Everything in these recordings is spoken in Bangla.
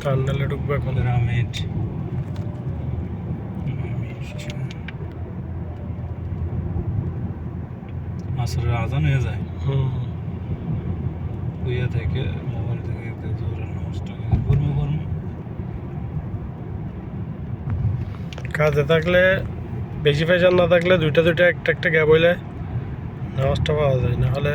টান্ডালে ঢুকবো এখন। রামের। আসরের আজান হয়ে যায়। ইয়ে থেকে মোবাইল থেকে জোরের নমস্কার কর্ম কর্ম কাজে থাকলে বেশি পেশার না থাকলে দুইটা দুইটা একটা একটা গ্যাপ হইলে নামাজটা পাওয়া যায়। না হলে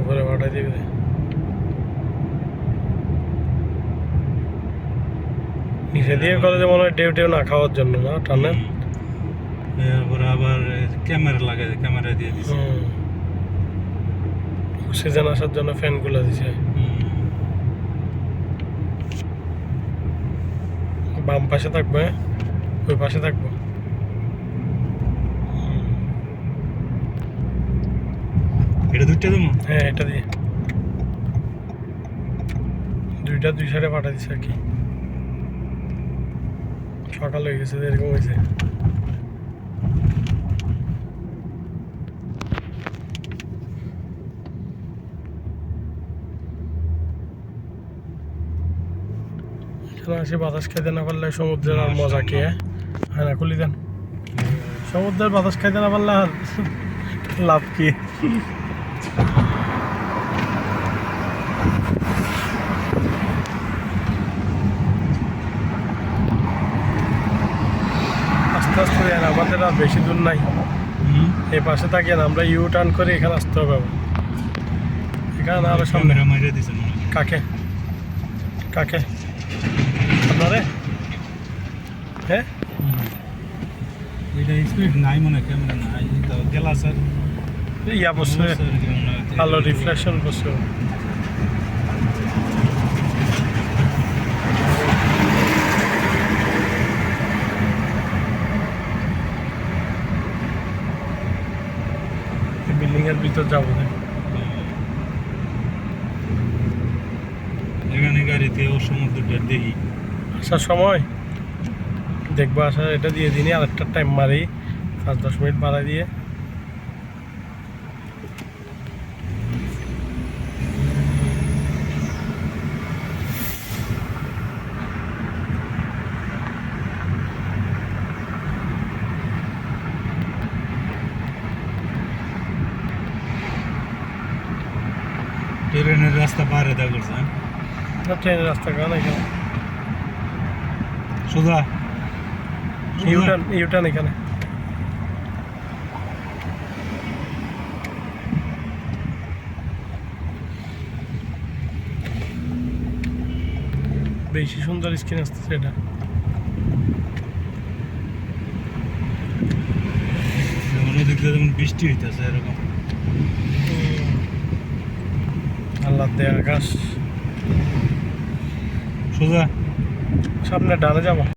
উপরে পাঠাই দিবে নিচে দিয়ে যে মনে হয় ডেউ টেউ না খাওয়ার জন্য না টানে। এরপরে আবার ক্যামেরা লাগে ক্যামেরা দিয়ে দিছে। অক্সিজেন আসার জন্য ফ্যানগুলো দিছে। বাম পাশে থাকবে হ্যাঁ? ওই পাশে থাকব। এটা দুইটা দেবো? হ্যাঁ এটা দিয়ে। দুইটা দুই সাইডে পাঠা দিছে আর কি। সকাল হয়ে গেছে এরকম হয়েছে। বাতাস খাইতে না পারলে সমুদ্রের আর মজা কি হ্যাঁ? হ্যাঁ না খুলি দেন। সমুদ্রের বাতাস খাইতে না পারলে লাভ কি? আস্তে আস্তে যান আমাদের আর বেশি দূর নাই। এই পাশে থাকেন আমরা ইউ টার্ন করে এখানে আসতে হবে এখানে আরও সামনে। কাকে? কাকে? আপনারে? হ্যাঁ? এটা স্পিড নাই মনে ক্যামেরা নাই। তো গ্লাসের ইয়া বসে আলো রিফ্লেকশন বসে। বিল্ডিং এর ভিতর যাব এখানে গাড়িতে ও সমুদ্রটা দেখি। আসার সময় দেখব আসার এটা দিয়ে দিনই আর একটা টাইম মারি পাঁচ দশ মিনিট বাড়াই দিয়ে। ট্রেনের রাস্তা বাইরে দেখা করছে হ্যাঁ? না ট্রেনের রাস্তা কারণ এখানে সোজা ইউটার্ন ইউটার্ন এখানে বেশি সুন্দর স্ক্রিন আসতেছে এটা যেমন ওদিক দিয়ে যেমন বৃষ্টি হইতেছে এরকম দেয়া আকাশ সোজা সামনে ডালে যাব।